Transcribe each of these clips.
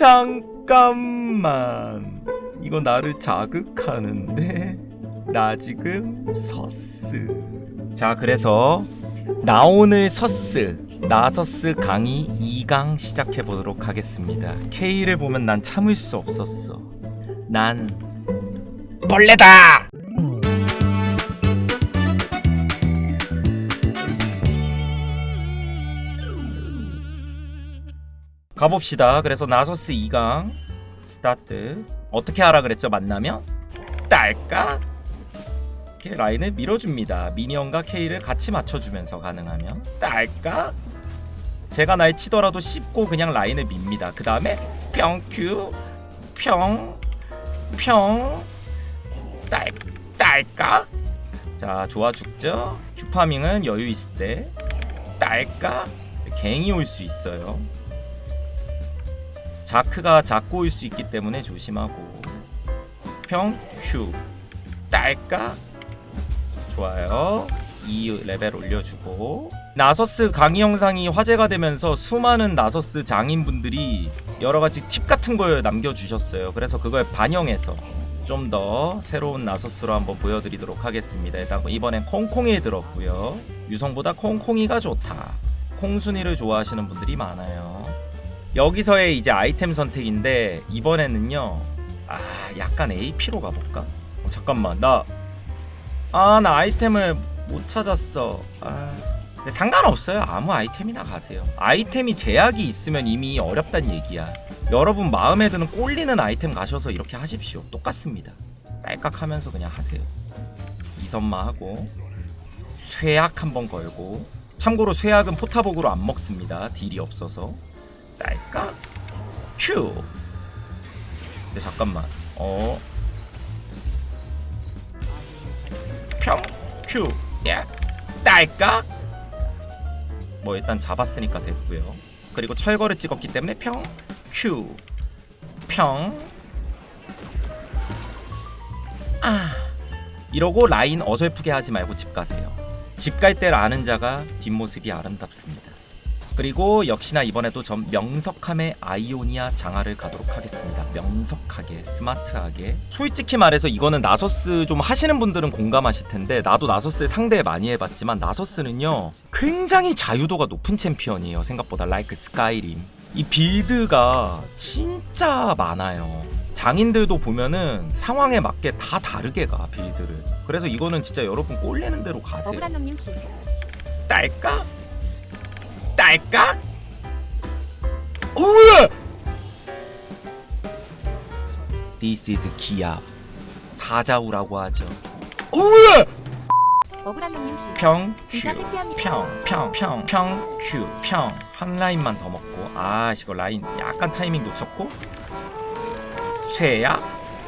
잠깐만. 이거 나를 자극하는데? 나 지금 서스. 자 그래서 나 오늘 서스 나서스 강의 2강 시작해 보도록 하겠습니다. K를 보면 난 참을 수 없었어. 난 벌레다 가봅시다. 그래서 나서스 2강 스타트. 어떻게 하라 그랬죠? 만나면 딸까? 이렇게 라인을 밀어줍니다. 미니언과 K를 같이 맞춰주면서 가능하면 딸까? 제가 날 치더라도 씹고 그냥 라인을 밉니다. 그 다음에 평큐 평평 딸, 딸까? 자 좋아 죽죠? 큐파밍은 여유 있을 때 딸까? 갱이 올 수 있어요. 자크가 작고 올수 있기 때문에 조심하고. 평 큐 딸까? 좋아요. 이 레벨 올려주고. 나서스 강의 영상이 화제가 되면서 수많은 나서스 장인분들이 여러 가지 팁 같은 걸 남겨주셨어요. 그래서 그걸 반영해서 좀 더 새로운 나서스로 한번 보여드리도록 하겠습니다. 일단 이번엔 콩콩이에 들었고요. 유성보다 콩콩이가 좋다. 콩순이를 좋아하시는 분들이 많아요 여기서의 이제 아이템 선택인데 이번에는요. 아 약간 AP로 가볼까? 어, 잠깐만. 나 아 나 아이템을 못 찾았어. 아 근데 상관없어요. 아무 아이템이나 가세요. 아이템이 제약이 있으면 이미 어렵단 얘기야. 여러분 마음에 드는 꼴리는 아이템 가셔서 이렇게 하십시오. 똑같습니다. 딸깍 하면서 그냥 하세요. 이선마 하고 쇠약 한번 걸고 참고로 쇠약은 포타복으로 안 먹습니다. 딜이 없어서 딸까? 큐. 근데 잠깐만. 어. 평. 큐. 야. 딸까? 뭐 일단 잡았으니까 됐고요. 그리고 철거를 찍었기 때문에 평. 큐. 평. 아. 이러고 라인 어설프게 하지 말고 집 가세요. 집 갈 때 아는 자가 뒷모습이 아름답습니다. 그리고 역시나 이번에도 전 명석함의 아이오니아 장화를 가도록 하겠습니다. 명석하게, 스마트하게. 솔직히 말해서 이거는 나서스 좀 하시는 분들은 공감하실 텐데 나도 나서스를 상대 많이 해봤지만 나서스는요 굉장히 자유도가 높은 챔피언이에요. 생각보다 라이크 스카이림. 이 빌드가 진짜 많아요. 장인들도 보면은 상황에 맞게 다 다르게 가 빌드를. 그래서 이거는 진짜 여러분 꼴리는 대로 가세요. 억울한 놈님 씨. 딸까? 딸까? 우와! This is 기압 사자우라고 하죠. 우와! 억울한 놈님 씨. 평, 큐, 진짜 섹시합니다. 평, 평, 평, 평, 큐, 평. 한 라인만 더 먹고. 아, 이거 라인 약간 타이밍 놓쳤고. 쇠약?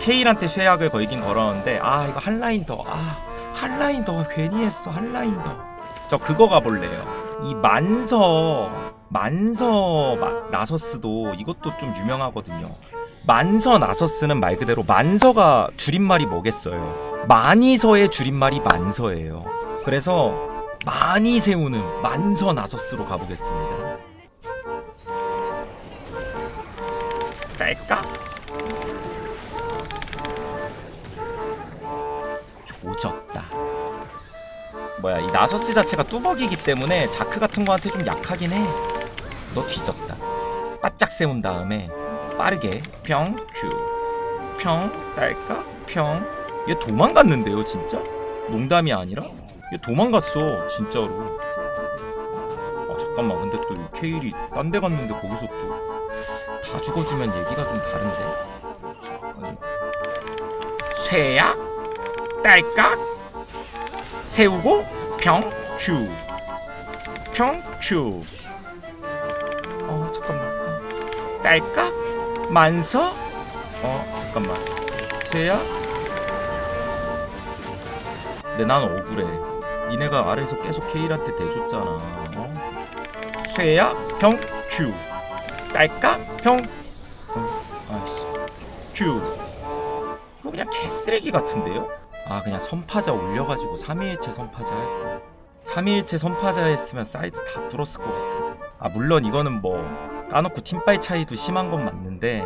케일한테 쇠약을 걸긴 걸었는데 아 이거 한 라인 더. 아, 한 라인 더 괜히 했어. 한 라인 더. 저 그거 가볼래요. 이 만서 만서 마, 나서스도 이것도 좀 유명하거든요. 만서 나서스는 말 그대로 만서가 줄임말이 뭐겠어요? 많이서의 줄임말이 만서예요. 그래서 많이 세우는 만서 나서스로 가보겠습니다. 딸까? 뭐야 이 나서스 자체가 뚜벅이기 때문에 자크 같은 거한테 좀 약하긴 해. 너 뒤졌다. 바짝 세운 다음에 빠르게 평 큐. 평 딸까? 평. 얘 도망갔는데요 진짜? 농담이 아니라? 얘 도망갔어 진짜로. 아 잠깐만 근데 또 이 케일이 딴 데 갔는데 거기서 또 다 죽어주면 얘기가 좀 다른데. 쇠약? 딸깍? 세우고 평큐. 평큐. 어 잠깐만. 어. 딸까 만서. 어 잠깐만. 쇠야. 근데 난 억울해. 니네가 아래에서 계속 케일한테 대줬잖아. 어? 쇠야 평큐. 딸까 평. 어, 이거 그냥 개쓰레기 같은데요? 아 그냥 선파자 올려가지고 3일체 선파자 할거 3일체 선파자 했으면 사이트 다 뚫었을 것 같은데. 아 물론 이거는 뭐 까놓고 팀파이 차이도 심한 건 맞는데.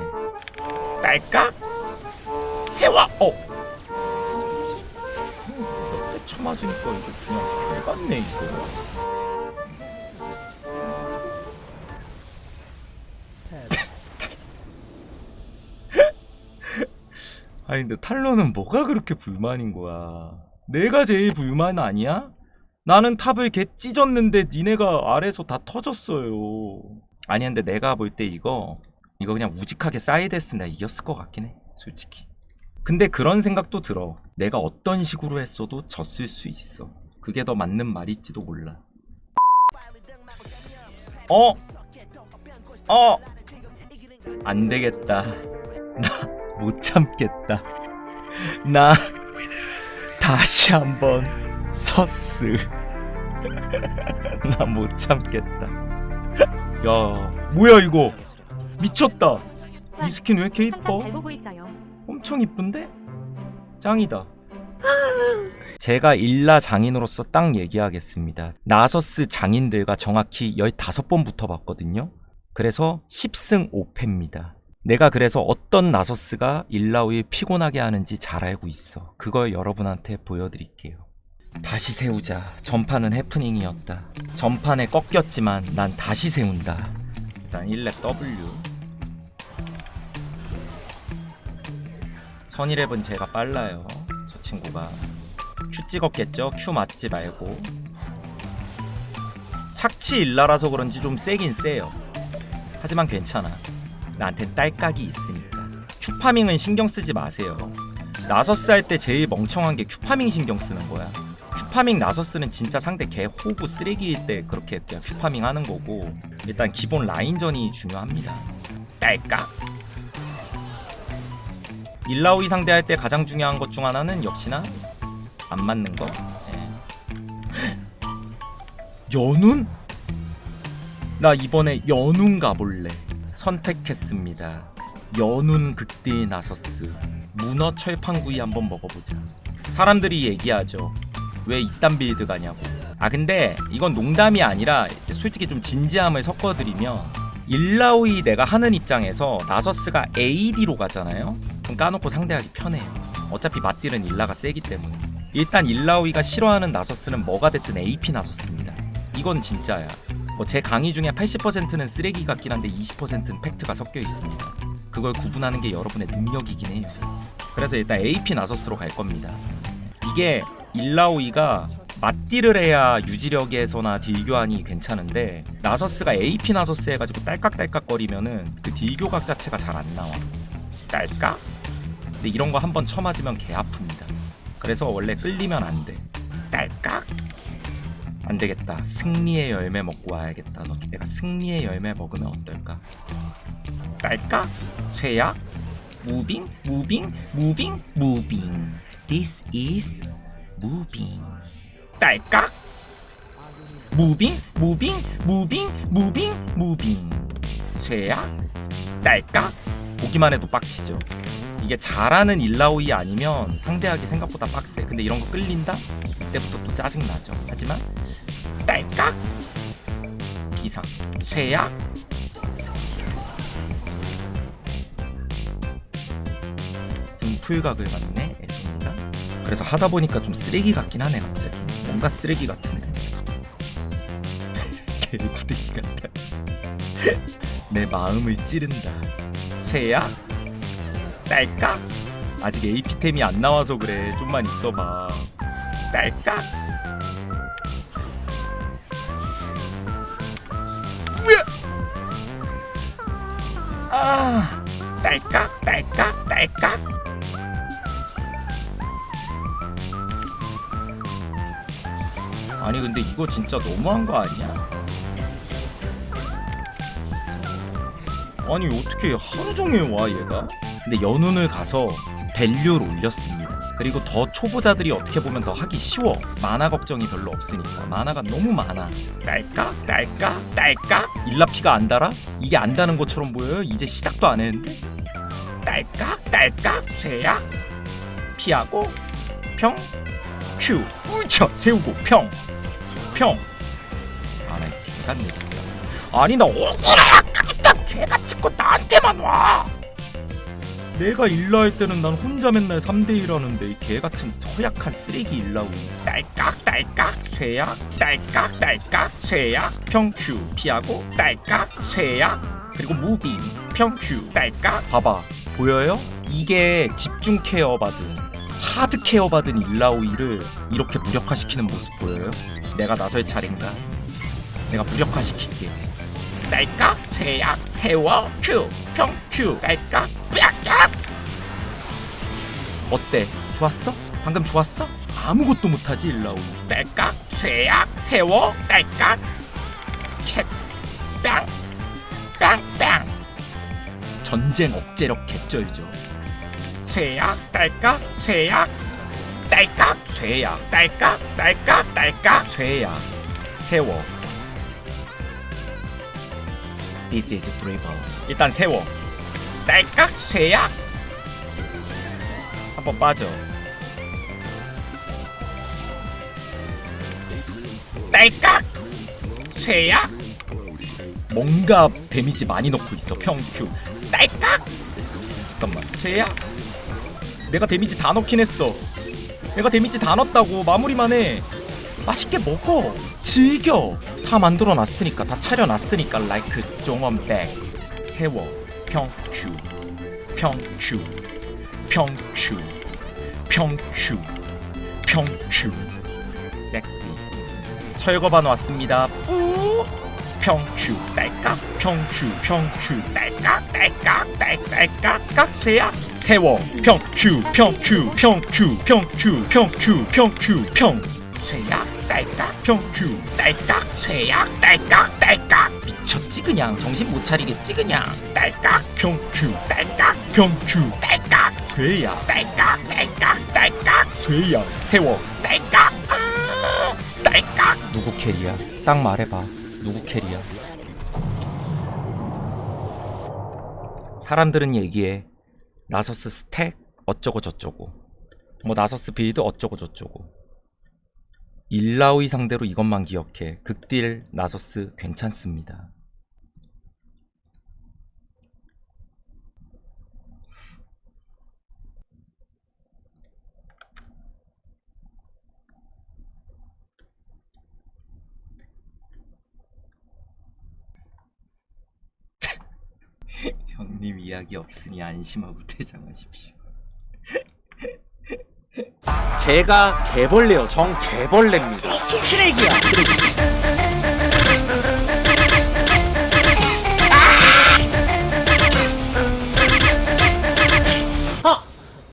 딸깍! 세워! 어! 몇대 쳐맞으니까 이거 그냥 해봤네 이거 아니 근데 탈론은 뭐가 그렇게 불만인 거야 내가 제일 불만 아니야? 나는 탑을 개 찢었는데 니네가 아래서 다 터졌어요. 아니 근데 내가 볼 때 이거 이거 그냥 우직하게 사이드 했으면 내가 이겼을 것 같긴 해. 솔직히. 근데 그런 생각도 들어. 내가 어떤 식으로 했어도 졌을 수 있어. 그게 더 맞는 말일지도 몰라. 어? 어? 안 되겠다. 나못 참겠다. 나 다시 한번 서스 나 못 참겠다. 야 뭐야 이거? 미쳤다. 이 스킨 왜 이렇게 항상 이뻐? 잘 보고 있어요. 엄청 이쁜데? 짱이다. 제가 일라 장인으로서 딱 얘기하겠습니다. 나서스 장인들과 정확히 15번 붙어봤거든요. 그래서 10승 5패입니다 내가 그래서 어떤 나서스가 일라우에 피곤하게 하는지 잘 알고 있어. 그걸 여러분한테 보여드릴게요. 다시 세우자. 전판은 해프닝이었다. 전판에 꺾였지만 난 다시 세운다. 일단 1렙 W. 선이랩은 제가 빨라요. 저 친구가. Q 찍었겠죠? Q 맞지 말고. 착취 일라라서 그런지 좀 세긴 세요. 하지만 괜찮아. 나한테 딸깍이 있으니까. 큐파밍은 신경 쓰지 마세요. 나서스 할 때 제일 멍청한 게 큐파밍 신경 쓰는 거야. 큐파밍 나서스는 진짜 상대 개 호구 쓰레기일 때 그렇게 그냥 큐파밍 하는 거고 일단 기본 라인전이 중요합니다. 딸깍. 일라오이 상대할 때 가장 중요한 것 중 하나는 역시나 안 맞는 거. 예. 연운? 나 이번에 연운 가볼래. 선택했습니다. 연운 극대의 나서스. 문어 철판구이 한번 먹어보자. 사람들이 얘기하죠. 왜 이딴 빌드 가냐고. 아 근데 이건 농담이 아니라 솔직히 좀 진지함을 섞어드리면 일라오이 내가 하는 입장에서 나서스가 AD로 가잖아요. 그럼 까놓고 상대하기 편해요. 어차피 맞딜은 일라가 세기 때문에. 일단 일라오이가 싫어하는 나서스는 뭐가 됐든 AP 나서스입니다. 이건 진짜야. 뭐 제 강의 중에 80%는 쓰레기 같긴 한데 20%는 팩트가 섞여 있습니다. 그걸 구분하는 게 여러분의 능력이긴 해요. 그래서 일단 AP 나서스로 갈 겁니다. 이게 일라오이가 맞딜을 해야 유지력에서나 딜교환이 괜찮은데 나서스가 AP 나서스 해가지고 딸깍딸깍거리면은 그 딜교각 자체가 잘 안 나와. 딸깍? 근데 이런 거 한번 쳐맞으면 개 아픕니다. 그래서 원래 끌리면 안 돼. 딸깍? 안 되겠다. 승리의 열매 먹고 와야겠다. 너 내가 승리의 열매 먹으면 어떨까? 깔까? 쇠약? 무빙? 무빙? 무빙? 무빙. This is 무빙. 딸깍? 무빙? 무빙? 무빙? 무빙? 무빙. 쇠약? 딸깍? 보기만 해도 빡치죠. 이게 잘하는 일라오이 아니면 상대하기 생각보다 빡세. 근데 이런 거 끌린다? 이때부터 또 짜증 나죠. 하지만 딸깍 비상. 쇠약 등풀각을 받네. 애송이가 그래서 하다 보니까 좀 쓰레기 같긴 하네 갑자기. 뭔가 쓰레기 같은데. 개구대기 같아. 내 마음을 찌른다. 쇠약 딸깍 아직 AP템이 안 나와서 그래 좀만 있어봐 딸깍 아, 딸깍, 딸깍, 딸깍. 아니 근데 이거 진짜 너무한 거 아니야? 아니 어떻게 하루 종일 와 얘가? 근데 연운을 가서 밸류를 올렸습니다. 그리고 더 초보자들이 어떻게 보면 더 하기 쉬워. 만화 걱정이 별로 없으니까 만화가 너무 많아. 딸깍, 딸깍, 딸깍. 일라피가 안 달아? 이게 안 다는 것처럼 보여요? 이제 시작도 안 했는데. 딸깍, 딸깍, 쇠약. 피하고 평, 큐, 우쳐 세우고 평, 평. 아 나 개같네 진짜. 아니 나 억울해. 이딴 개 같은 거 나한테만 와. 내가 일라 할 때는 난 혼자 맨날 3대1 하는데 이 개 같은 허약한 쓰레기 일라우 딸깍 딸깍 쇠약 딸깍 딸깍 쇠약 평큐 피하고 딸깍 쇠약 그리고 무빙 평큐 딸깍 봐봐 보여요? 이게 집중 케어 받은 하드 케어 받은 일라오이를 이렇게 무력화시키는 모습 보여요? 내가 나설 차례인가? 내가 무력화시킬게 딸깍 쇠약 세워 큐 평큐 딸깍 빡깍 어때? 좋았어? 방금 좋았어? 아무것도 못하지 일라오 딸깍 쇠약 세워 딸깍 캣빵 빵빵 전쟁 억제력 개쩔죠 쇠약 딸깍 쇠약 딸깍 쇠약 딸깍 딸깍 딸깍 쇠약 세워 This is Driver 일단 세워. 딸깍 쇠약. 한번 빠져. 딸깍 쇠약. 뭔가 데미지 많이 넣고 있어 평큐 딸깍. 잠깐만 쇠약. 내가 데미지 다 넣긴 했어. 내가 데미지 다 넣었다고 마무리만 해. 맛있게 먹어. 즐겨 다 만들어 놨으니까 다 차려 놨으니까 라이크 종원백 세워 평큐 평큐 평큐 평큐 평큐. 섹시 철거반 왔습니다. 뿌 평큐 딸깍 평큐 평큐 딸깍 딸깍 딸깍 깍 쇠약 세워 평큐 평큐 평큐 평큐 평큐 평큐 평 쇠약 딸깍 평큐 딸깍 쇠약 딸깍 딸깍. 미쳤지 그냥. 정신 못 차리겠지 그냥. 딸깍 평큐 딸깍 평큐 딸깍 쇠약. 딸깍 딸깍 딸깍 쇠약. 세워. 딸깍 아 딸깍. 누구 캐리야? 딱 말해봐. 누구 캐리야? 사람들은 얘기해. 나서스 스택 어쩌고 저쩌고. 뭐 나서스 빌드 어쩌고 저쩌고 일라오이 상대로 이것만 기억해. 극딜 나서스 괜찮습니다. 형님 이야기 없으니 안심하고 퇴장하십시오 제가 개벌레요. 정 개벌레입니다. 쓰레기야 쓰레기